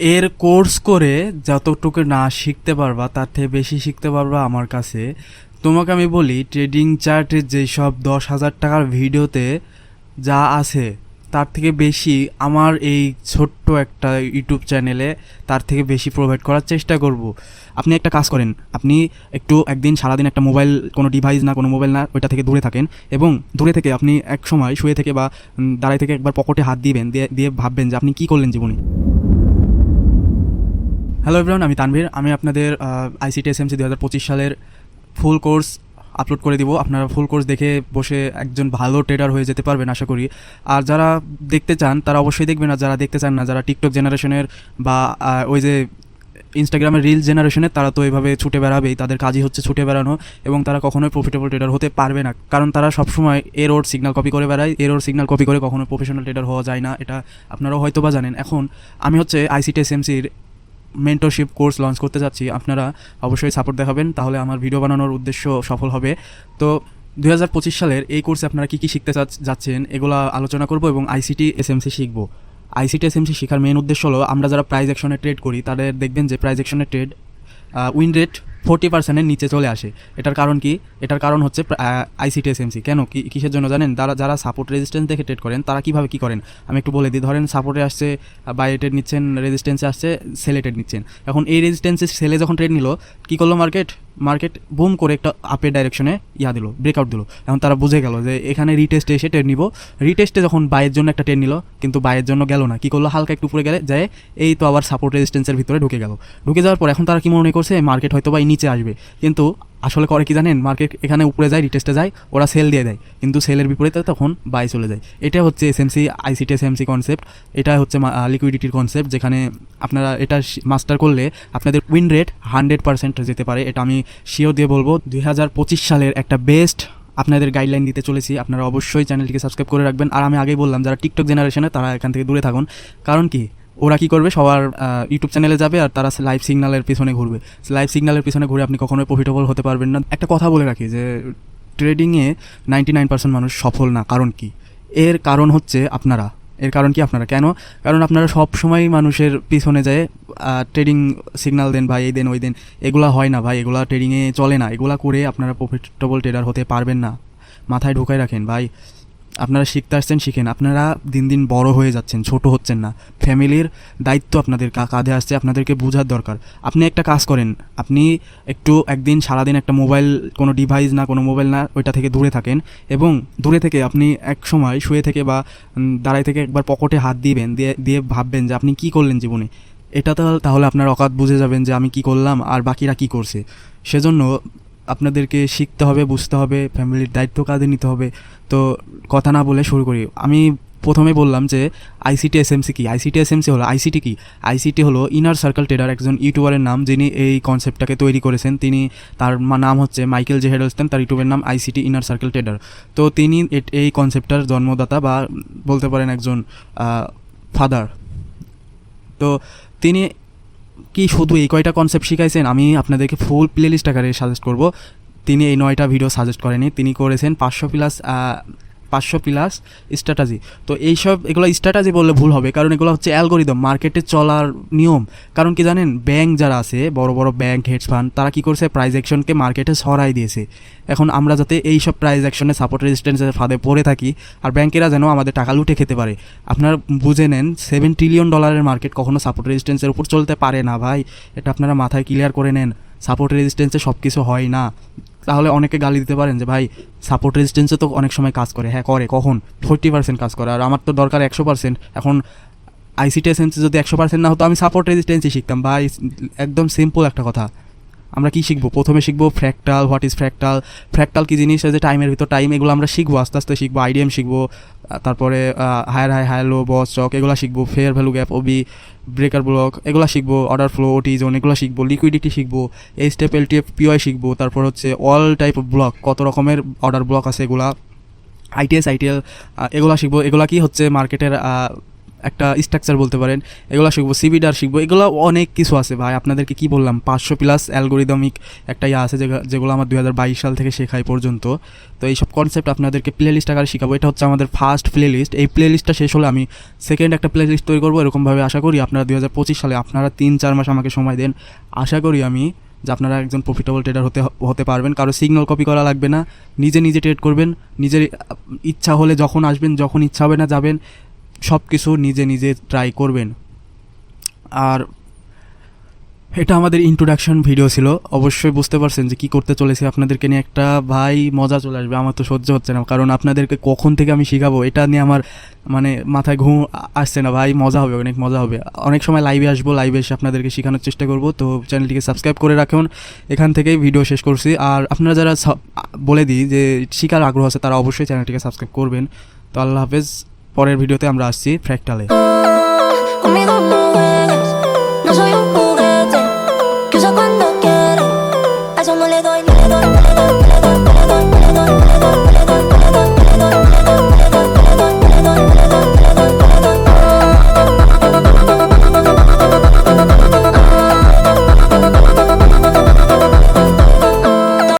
এর কোর্স করে যতটুকু না শিখতে পারবা, তার থেকে বেশি শিখতে পারবা আমার কাছে। তোমাকে আমি বলি ট্রেডিং চার্টের যেসব দশ হাজার টাকার ভিডিওতে যা আছে, তার থেকে বেশি আমার এই ছোট্ট একটা ইউটিউব চ্যানেলে তার থেকে বেশি প্রোভাইড করার চেষ্টা করব। আপনি একটা কাজ করেন, আপনি একটু একদিন সারাদিন একটা মোবাইল কোনো ডিভাইস না, কোনো মোবাইল না, ওইটা থেকে দূরে থাকেন এবং দূরে থেকে আপনি এক সময় শুয়ে থেকে বা দাঁড়ায় থেকে একবার পকেটে হাত দিবেন, দিয়ে দিয়ে ভাববেন যে আপনি কী করলেন জীবনে। হ্যালো এভরিওয়ান আমি তানভীর। আমি আপনাদের আইসিটি এসএমসি দু হাজার পঁচিশ সালের ফুল কোর্স আপলোড করে দিব। আপনারা ফুল কোর্স দেখে বসে একজন ভালো ট্রেডার হয়ে যেতে পারবেন, আশা করি। আর যারা দেখতে চান, তারা অবশ্যই দেখবেন। আর যারা দেখতে চান না, যারা টিকটক জেনারেশনের বা ওই যে ইনস্টাগ্রামের রিল জেনারেশনের তারা তো এইভাবে ছুটে বেড়াবেই। তাদের কাজই হচ্ছে ছুটে বেড়ানো এবং তারা কখনোই প্রফিটেবল ট্রেডার হতে পারবে না। কারণ তারা সবসময় এর ওর সিগনাল কপি করে বেড়ায়। এর ওর সিগনাল কপি করে কখনো প্রফেশনাল ট্রেডার হওয়া যায় না, এটা আপনারাও হয়তো বা জানেন। এখন আমি হচ্ছে আইসিটি এসএমসির মেন্টরশিপ কোর্স লঞ্চ করতে যাচ্ছি, আপনারা অবশ্যই সাপোর্ট দেখাবেন, তাহলে আমার ভিডিও বানানোর উদ্দেশ্য সফল হবে। তো দুই হাজার পঁচিশ সালের এই কোর্সে আপনারা কী কী শিখতে যাচ্ছেন, এগুলো আলোচনা করব এবং আইসিটি এসএমসি শিখব। আইসিটি এসএমসি শেখার মেন উদ্দেশ্য হলো, আমরা যারা প্রাইজ অ্যাকশনে ট্রেড করি, তাদের দেখবেন যে প্রাইজ অ্যাকশনে ট্রেড উইন রেট ফোর্টি পার্সেন্টের নিচে চলে আসে। এটার কারণ কি? এটার কারণ হচ্ছে আইসিটি এসএমসি কেন? কি কিসের জন্য জানেন? তারা যারা সাপোর্ট রেজিস্ট্যান্স দেখে ট্রেড করেন, তারা কীভাবে কী করেন? আমি একটু বলে দিই, ধরেন সাপোর্টে আসছে বাই ট্রেড নিচ্ছেন রেজিস্ট্যান্সে আসছে সেলে ট্রেড নিচ্ছেন। এখন এই রেজিস্ট্যান্সে সেলে যখন ট্রেড নিল, কী করল মার্কেট মার্কেট বুম করে একটা আপের ডাইরেকশনে ইয়া দিল ব্রেকআউট দিল। এখন তারা বুঝে গেল যে এখানে রিটেস্টে এসে ট্রেন নিব। রিটেস্টে যখন বাইয়ের জন্য একটা ট্রেন নিল, কিন্তু বাইয়ের জন্য গেল না। কী করল? হালকা একটু উপরে গেলে যায়, এই তো আবার সাপোর্ট রেজিস্ট্যান্সের ভিতরে ঢুকে গেল। ঢুকে যাওয়ার পর এখন তারা কি মনে করছে? মার্কেট হয়তো বা নিচে আসবে। কিন্তু আসলে করে কি জানেন? মার্কেট এখানে উপরে যায় রিটেস্টে যায়, ওরা সেল দিয়ে দেয়। কিন্তু সেলের বিপরীতে তখন বাই চলে যায়। এটা হচ্ছে এসএমসি আইসিটি এসএমসি কনসেপ্ট এটা হচ্ছে লিকুইডিটির কনসেপ্ট যেখানে আপনারা এটা মাস্টার করলে আপনাদের উইন রেট হান্ড্রেড পার্সেন্ট যেতে পারে। এটা আমি শিওর দিয়ে বলব। দুই হাজার পঁচিশ সালের একটা বেস্ট আপনাদের গাইডলাইন দিতে চলেছি। আপনারা অবশ্যই চ্যানেলটিকে সাবস্ক্রাইব করে রাখবেন। আর আমি আগেই বললাম, যারা টিকটক জেনারেশনে তারা এখান থেকে দূরে থাকুন। কারণ কি? ওরা কি করবে? সবার ইউটিউব চ্যানেলে যাবে আর তারা লাইভ সিগনালের পিছনে ঘুরবে। লাইভ সিগনালের পিছনে ঘুরে আপনি কখনোই প্রফিটেবল হতে পারবেন না। একটা কথা বলে রাখি যে ট্রেডিংয়ে নাইনটি নাইন পার্সেন্ট মানুষ সফল না। কারণ কি? এর কারণ হচ্ছে আপনারা। এর কারণ কি আপনারা? কেন? কারণ আপনারা সব সময় মানুষের পিছনে যায় ট্রেডিং সিগনাল দেন, ভাই, এই দেন, ওই দেন। এগুলা হয় না, ভাই। এগুলা ট্রেডিংয়ে চলে না। এগুলা করে আপনারা প্রফিটেবল ট্রেডার হতে পারবেন না। মাথায় ঢুকাই রাখেন, ভাই আপনারা শিখতে আসছেন শিখেন আপনারা দিন দিন বড় হয়ে যাচ্ছেন, ছোট হচ্ছেন না। ফ্যামিলির দায়িত্ব আপনাদের কাঁধে আসছে, আপনাদেরকে বোঝার দরকার। আপনি একটা কাজ করেন, আপনি একটু একদিন সারাদিন একটা মোবাইল, কোনো ডিভাইস না, কোনো মোবাইল না, ওইটা থেকে দূরে থাকেন এবং দূরে থেকে আপনি এক সময় শুয়ে থেকে বা দাঁড়ায় থেকে একবার পকেটে হাত দিবেন, দিয়ে দিয়ে ভাববেন যে আপনি কী করলেন জীবনে। এটা তাহলে আপনার অকাত বুঝে যাবেন যে আমি কি করলাম আর বাকিরা কি করছে। সেজন্য আপনাদেরকে শিখতে হবে, বুঝতে হবে, ফ্যামিলির দায়িত্ব কাঁধে নিতে হবে। তো কথা না বলে শুরু করি। আমি প্রথমে বললাম যে আইসিটি এসএমসি কি? আইসিটি এসএমসি হলো আইসিটি কি? আইসিটি হলো ইনার সার্কেল ট্রেডার একজন ইউটিউবারের নাম, যিনি এই কনসেপ্টটাকে তৈরি করেছেন। তিনি তার নাম হচ্ছে মাইকেল জে হেডলস্টেন তার ইউটিউবের নাম আইসিটি ইনার সার্কেল ট্রেডার তো তিনি এই কনসেপ্টটার জন্মদাতা বা বলতে পারেন একজন ফাদার তো তিনি কি শুধু এই কয়টা কনসেপ্ট শিখাইছেন? আমি আপনাদেরকে ফুল প্লে লিস্ট আকারে সাজেস্ট করব। তিনি এই নয়টা ভিডিও সাজেস্ট করেনি। তিনি করেছেন পাঁচশো প্লাস পাঁচশো প্লাস স্ট্র্যাটাজি তো এইসব, এগুলো স্ট্র্যাটাজি বললে ভুল হবে, কারণ এগুলো হচ্ছে অ্যালগোরিদম মার্কেটে চলার নিয়ম। কারণ কি জানেন ব্যাংক যারা আছে, বড় বড় ব্যাংক হেডস ফান্ড তারা কি করছে প্রাইজ অ্যাকশনকে মার্কেটে সরাই দিয়েছে। এখন আমরা যাতে এই সব প্রাইজ অ্যাকশনে সাপোর্ট রেজিস্ট্যান্সের ফাঁদে পড়ে থাকি, আর ব্যাংকেরা যেন আমাদের টাকা লুটে খেতে পারে। আপনারা বুঝে নেন সেভেন ট্রিলিয়ন ডলারের মার্কেট কখনো সাপোর্ট রেজিস্ট্যান্সের উপর চলতে পারে না, ভাই। এটা আপনারা মাথায় ক্লিয়ার করে নেন। সাপোর্ট রেজিস্ট্যান্সে সব কিছু হয় না। তাহলে অনেকে গালি দিতে পারেন যে, ভাই সাপোর্ট রেজিস্ট্যান্সে তো অনেক সময় কাজ করে। হ্যাঁ করে। কখন? ফোরটি পার্সেন্ট কাজ করে। আর আমার তো দরকার একশো পার্সেন্ট এখন আইসিটি এসেন্সে যদি একশো পার্সেন্ট না হতো, আমি সাপোর্ট রেজিস্ট্যান্সই শিখতাম। ভাই, একদম সিম্পল একটা কথা। আমরা কি শিখব? প্রথমে শিখব ফ্র্যাকটাল হোয়াট ইজ ফ্র্যাকটাল ফ্র্যাকটাল কী জিনিস? যে টাইমের ভিতর টাইম এগুলো আমরা শিখব, আস্তে আস্তে শিখব আইডিএম শিখব তারপরে higher high higher low BOS CHoCH এগুলো শিখব fair value gap OB breaker block এগুলো শিখব অর্ডার ফ্লো ওটি জোন এগুলো শিখব লিকুইডিটি শিখব এই স্টেপ এল টিএফ পিওয়াই শিখব, তারপর হচ্ছে অল টাইপ অফ ব্লক কত রকমের অর্ডার ব্লক আছে এগুলা আইটিএস আইটিএল এগুলো শিখব, এগুলো কি হচ্ছে মার্কেটের একটা স্ট্রাকচার বলতে পারেন, এগুলো শিখব সিবিডার শিখব, এগুলো অনেক কিছু আছে ভাই। আপনাদেরকে কি বললাম, পাঁচশো প্লাস অ্যালগোরিদমিক একটা ইয়ে আছে যেগুলো আমার দু হাজার বাইশ সাল থেকে শেখাই পর্যন্ত। তো এইসব কনসেপ্ট আপনাদেরকে প্লে লিস্ট আকারে শেখাবো। এটা হচ্ছে আমাদের ফার্স্ট প্লে লিস্ট এই প্লে লিস্টটা শেষ হলে আমি সেকেন্ড একটা প্লে লিস্ট তৈরি করব। এরকমভাবে আশা করি আপনারা দু হাজার পঁচিশ সালে আপনারা তিন, চার মাস আমাকে সময় দেন। আশা করি আমি যে আপনারা একজন প্রফিটেবল ট্রেডার হতে হতে পারবেন। কারও সিগন্যাল কপি করা লাগবে না। নিজে নিজে ট্রেড করবেন। নিজের ইচ্ছা হলে যখন আসবেন, যখন ইচ্ছা হবে না যাবেন। সব কিছু নিজে নিজে ট্রাই করবেন। আর এটা আমাদের ইন্ট্রোডাকশন ভিডিও ছিল। অবশ্যই বুঝতে পারছেন যে কি করতে চলেছি আপনাদেরকে নিয়ে। একটা ভাই মজা চলে আসবে, আমার তো সহ্য হচ্ছে না। কারণ আপনাদেরকে কখন থেকে আমি শেখাবো, এটা নিয়ে আমার মানে মাথায় ঘুম আসছে না। ভাই, মজা হবে, অনেক মজা হবে। অনেক সময় লাইভে আসব লাইভে এসে আপনাদেরকে শেখানোর চেষ্টা করব। তো চ্যানেলটিকে সাবস্ক্রাইব করে রাখুন। এখান থেকেই ভিডিও শেষ করছি। আর আপনারা যারা বলে দিই যে শিকার আগ্রহ আছে, তারা অবশ্যই চ্যানেলটিকে সাবস্ক্রাইব করবেন। তো আল্লাহ হাফেজ। পরের ভিডিওতে আমরা আসছি ফ্র্যাকটালে।